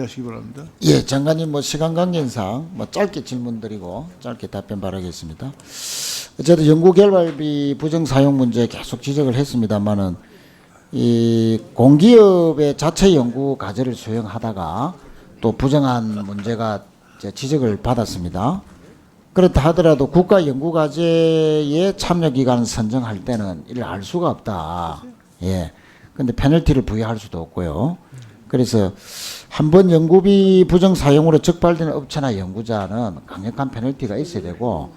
하시기 바랍니다. 예, 장관님 뭐 시간 관계상 뭐 짧게 질문드리고 짧게 답변 바라겠습니다. 어쨌든 연구개발비 부정 사용 문제 계속 지적을 했습니다만은 이 공기업의 자체 연구 과제를 수행하다가 또 부정한 문제가 지적을 받았습니다. 그렇다 하더라도 국가 연구 과제의 참여 기간을 선정할 때는 이를 알 수가 없다. 예. 근데 페널티를 부여할 수도 없고요. 그래서 한 번 연구비 부정 사용으로 적발되는 업체나 연구자는 강력한 페널티가 있어야 되고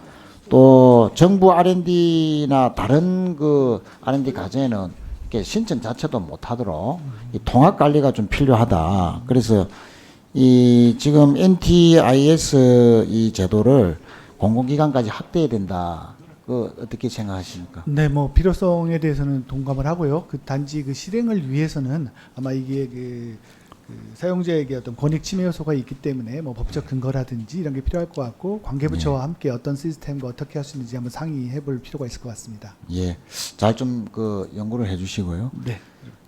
또 정부 R&D나 다른 그 R&D 과제는 이렇게 신청 자체도 못하도록 이 통합 관리가 좀 필요하다. 그래서 이 지금 NTIS 이 제도를 공공기관까지 확대해야 된다. 그 어떻게 생각하십니까? 네, 뭐 필요성에 대해서는 동감을 하고요. 그 단지 그 실행을 위해서는 아마 이게 그, 그 사용자에게 어떤 권익 침해 요소가 있기 때문에 뭐 법적 근거라든지 이런 게 필요할 것 같고 관계부처와 함께 어떤 시스템과 어떻게 할 수 있는지 한번 상의해 볼 필요가 있을 것 같습니다. 예, 잘 좀 그 연구를 해 주시고요. 네.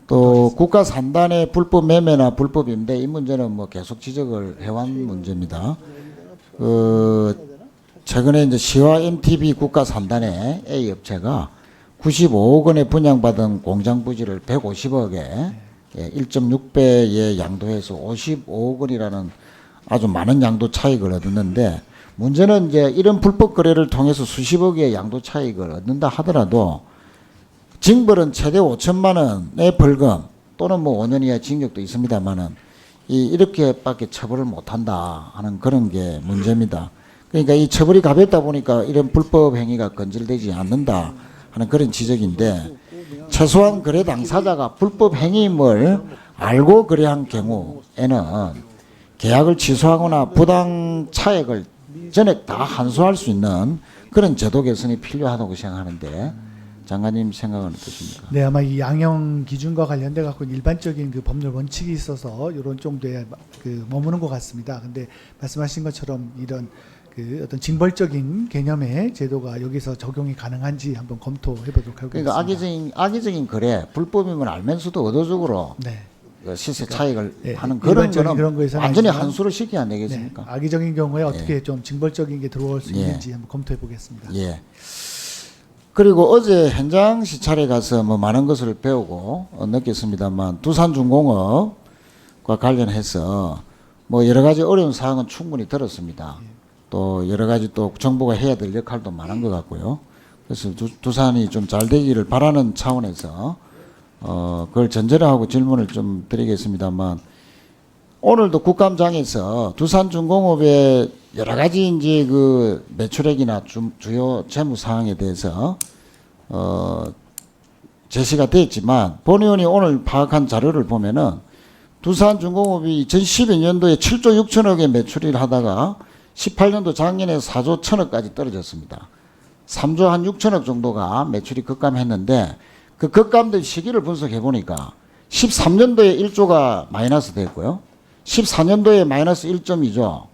또 국가 산단의 불법 매매나 불법 임대 이 문제는 뭐 계속 지적을 해온 문제입니다. 그 최근에 이제 시와 MTB 국가 산단의 A 업체가 95억 원에 분양받은 공장 부지를 150억에 예, 1.6배에 양도해서 55억 원이라는 아주 많은 양도 차익을 얻었는데 문제는 이제 이런 불법 거래를 통해서 수십억의 양도 차익을 얻는다 하더라도 징벌은 최대 5천만 원의 벌금 또는 뭐 5년 이하 징역도 있습니다만은 이 이렇게밖에 처벌을 못한다 하는 그런 게 문제입니다. 그러니까 이 처벌이 가볍다 보니까 이런 불법 행위가 건질되지 않는다 하는 그런 지적인데 최소한 거래 당사자가 불법 행위임을 알고 거래한 경우에는 계약을 취소하거나 부당 차액을 전액 다 환수할 수 있는 그런 제도 개선이 필요하다고 생각하는데 장관님 생각은 어떠십니까? 네, 아마 이 양형 기준과 관련돼 갖고 일반적인 그 법률 원칙이 있어서 이런 정도에 그 머무는 것 같습니다. 근데 말씀하신 것처럼 이런 그 어떤 징벌적인 개념의 제도가 여기서 적용이 가능한지 한번 검토해 보도록 하겠습니다. 그러니까 악의적인 악의적인 거래 불법임을 알면서도 의도적으로 네. 그 시세 차익을 예, 하는 그런 거는 그런 완전히 아니지만 한수를 시켜야 안 네. 되겠습니까? 악의적인 경우에 어떻게 좀 징벌적인 게 들어올 수 예. 있는지 한번 검토해 보겠습니다. 예. 그리고 어제 현장 시찰에 가서 뭐 많은 것을 배우고 어, 느꼈습니다만 두산중공업과 관련해서 뭐 여러 가지 어려운 사항은 충분히 들었습니다. 또 여러 가지 또 정부가 해야 될 역할도 많은 것 같고요. 그래서 두, 두산이 좀 잘 되기를 바라는 차원에서 어 그걸 전제로 하고 질문을 좀 드리겠습니다만 오늘도 국감장에서 두산중공업의 여러 가지 이제 그 매출액이나 주, 주요 재무 사항에 대해서 어 제시가 됐지만 본 의원이 오늘 파악한 자료를 보면은 두산중공업이 2012년도에 7조 6천억의 매출을 하다가 18년도 작년에 4조 1천억까지 떨어졌습니다. 3조 한 6천억 정도가 매출이 급감했는데 그 급감된 시기를 분석해 보니까 13년도에 1조가 마이너스 됐고요. 14년도에 마이너스 1.2조,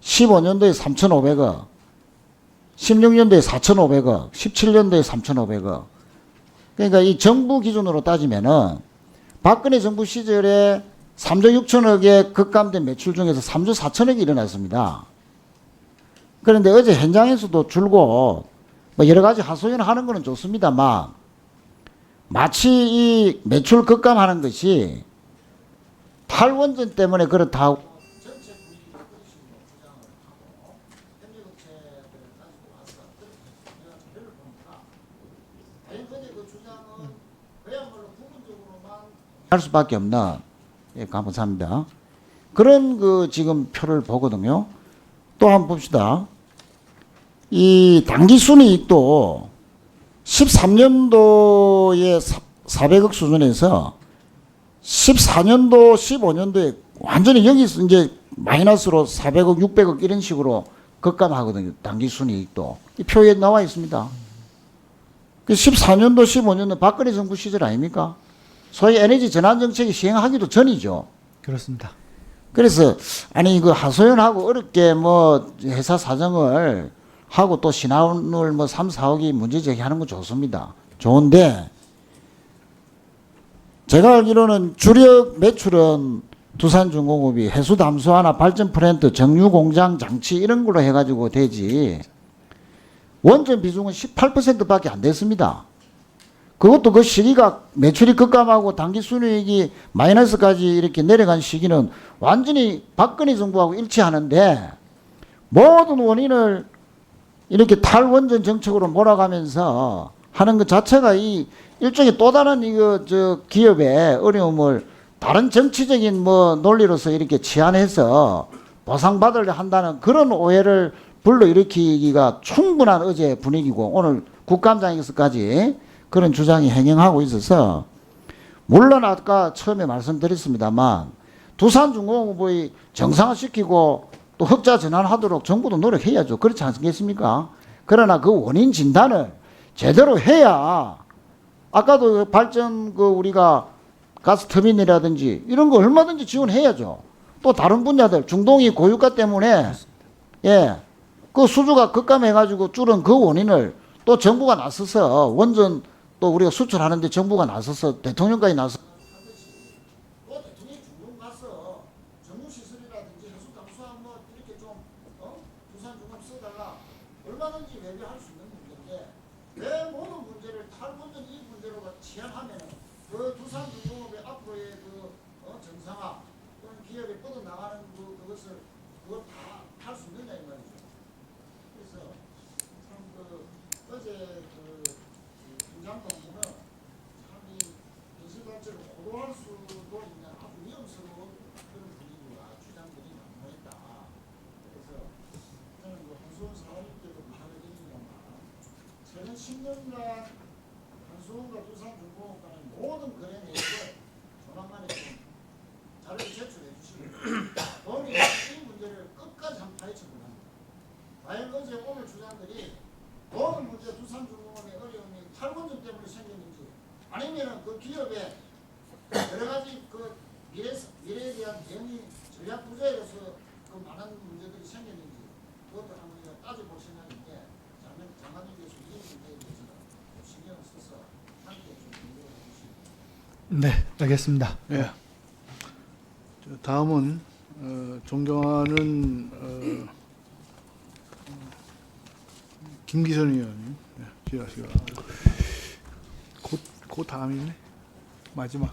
15년도에 3,500억, 16년도에 4,500억, 17년도에 3,500억. 그러니까 이 정부 기준으로 따지면은 박근혜 정부 시절에 3조 6천억의 급감된 매출 중에서 3조 4천억이 일어났습니다. 그런데 어제 현장에서도 줄곧 뭐 여러 가지 하소연 하는 거는 좋습니다만 마치 이 매출 급감하는 것이 탈원전 때문에 그렇다 할 수밖에 없는 예, 감사합니다. 그런 그 지금 표를 보거든요. 또 한번 봅시다. 이 당기 순이익도 13년도에 400억 수준에서 14년도, 15년도에 완전히 여기서 이제 마이너스로 400억, 600억 이런 식으로 급감하거든요. 당기 순이익도. 이 표에 나와 있습니다. 그 14년도, 15년도 박근혜 정부 시절 아닙니까? 소위 에너지 전환 정책이 시행하기도 전이죠. 그렇습니다. 그래서 아니 그 하소연하고 어렵게 뭐 회사 사정을 하고 또 신화를 뭐 3, 4억이 문제 제기하는 거 좋습니다. 좋은데 제가 알기로는 주력 매출은 두산중공업이 해수 담수화나 발전 플랜트, 정유 공장 장치 이런 걸로 해가지고 되지. 원전 비중은 18%밖에 안 됐습니다. 그것도 그 시기가 매출이 급감하고 단기 순이익이 마이너스까지 이렇게 내려간 시기는 완전히 박근혜 정부하고 일치하는데 모든 원인을 이렇게 탈원전 정책으로 몰아가면서 하는 것 자체가 이 일종의 또 다른 이거 저 기업의 어려움을 다른 정치적인 뭐 논리로서 이렇게 치환해서 보상받으려 한다는 그런 오해를 불러일으키기가 충분한 어제 분위기고 오늘 국감장에서까지 그런 주장이 행행하고 있어서 물론 아까 처음에 말씀드렸습니다만 두산중공업의 정상화시키고 또 흑자 전환하도록 정부도 노력해야죠. 그렇지 않겠습니까? 그러나 그 원인 진단을 제대로 해야 아까도 그 발전 그 우리가 가스 터빈이라든지 이런 거 얼마든지 지원해야죠. 또 다른 분야들 중동이 고유가 때문에 예. 그 수주가 급감해 가지고 줄은 그 원인을 또 정부가 나서서 원전 또 우리가 수출하는데 정부가 나서서 대통령까지 나서 그 어, 기업이 뻗어 나가는 그 그것을 그걸 다 할 수 있느냐 이 말이죠. 그래서 참 그 어제 그 김장 동부는 참이 인수단체를 호도할 수도 있는 아주 위험스러운 그런 분위기와 주장들이 난무했다. 그래서 저는 그 한수원 사활일 때도 말하겠습니다만 최근 10년간 한수원과 두산중공업 간의 모든 거래 내역을 조만간에 좀 자료를 제출해 주시고 본인이 이 문제를 끝까지 한번 파헤쳐 보랍니다. 과연 어제 오늘 주장들이 모든 문제 두산중공업의 어려움이 탈원전 때문에 생겼는지 아니면은 그 기업의 여러 가지 그 미래 미래에 대한 대응이 전략 부재로서 그 많은 문제들이 생겼는지 그것도 한번 따져볼 장관 장관님 교수 이 문제에 대해서 좀 신경을 써서 함께 좀 공부해 주시기 네, 알겠습니다. 예. 저 다음은 어, 존경하는 어, 김기선 의원님 예, 지하시가 곧, 곧 다음이네 마지막